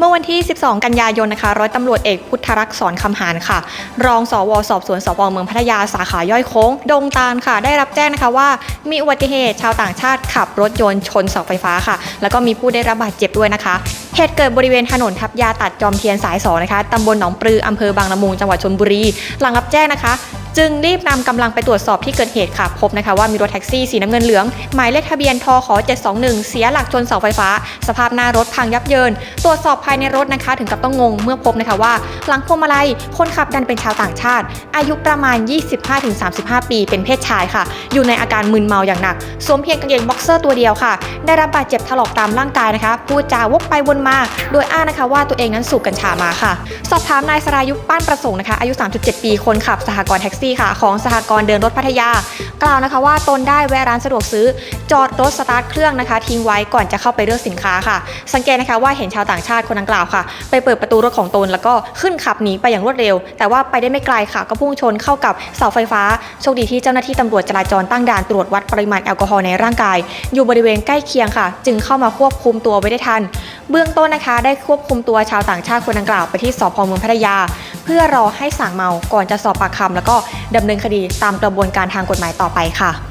เมื่อวันที่ 12 กันยายนนะคะร้อยตำรวจเอกพุทธรักษ์สอนคำหานค่ะ รองสวสอบสวนสพเมืองพัทยาสาขาย่อยโค้ง ดงตาลค่ะ ได้รับแจ้งนะคะว่ามีอุบัติเหตุชาวต่างชาติขับรถยนต์ชนเสาไฟฟ้าค่ะ แล้วก็มีผู้ได้รับบาดเจ็บด้วยนะคะเหตุเกิดบริเวณถนนทับยาตัดจอมเทียนสายสองนะคะตำบลหนองปลืออำเภอบางละมุงจังหวัดชลบุรี หลังรับแจ้งนะคะจึงรีบนำกำลังไปตรวจสอบที่เกิดเหตุค่ะ พบนะคะว่ามีรถแท็กซี่สีน้ำเงินเหลือง หมายเลขทะเบียนทขอ721 เสียหลักชนเสาไฟฟ้า สภาพหน้ารถพังยับเยิน ตรวจสอบภายในรถนะคะ ถึงกับต้องงง เมื่อพบนะคะว่า หลังพวงมาลัยคนขับดันเป็นชาวต่างชาติ อายุประมาณ 25-35 ปี เป็นเพศชายค่ะ อยู่ในอาการมึนเมาอย่างหนักสวมเพียงกางเกงบ็อกเซอร์ตัวเดียวค่ะ ได้รับบาดเจ็บถลอกตามร่างกายนะคะพูดจาวกไปวนมา โดยอ้างนะคะว่าตัวเองนั้นสูบกัญชามาค่ะ สอบถามนายสรายุทธป้านประสงค์นะคะอายุ 37 ปีคนขับสหกรณ์แท็กซี่ค่ะของสหกรณ์เดินรถพัทยา กล่าวนะคะว่าตนได้แวะร้านสะดวกซื้อ จอดรถสตาร์ทเครื่องนะคะ ทิ้งไว้ก่อนจะเข้าไปเลือกสินค้าค่ะ สังเกตนะคะว่าเห็นชาวต่างชาติคนดังกล่าวค่ะ ไปเปิดประตูรถของตนแล้วก็ขึ้นขับหนีไปอย่างรวดเร็ว แต่ว่าไปได้ไม่ไกลค่ะ ก็พุ่งชนเข้ากับเสาไฟฟ้าโชคดีที่เจ้าหน้าที่ตำรวจจราจรตั้งด่านตรวจวัดปริมาณแอลกอฮอล์ในร่างกาย อยู่บริเวณใกล้เคียงค่ะ จึงเข้ามาควบคุมตัวไว้ได้ทัน เบื้องต้นนะคะ ได้ควบคุมตัวชาวต่างชาติคนดังกล่าวไปที่สพเมืองพัทยา พื่อรอให้สั่งเมาก่อนจะสอบปากคำแล้วก็ดำเนินคดีตามกระบวนการทางกฎหมายต่อไปค่ะ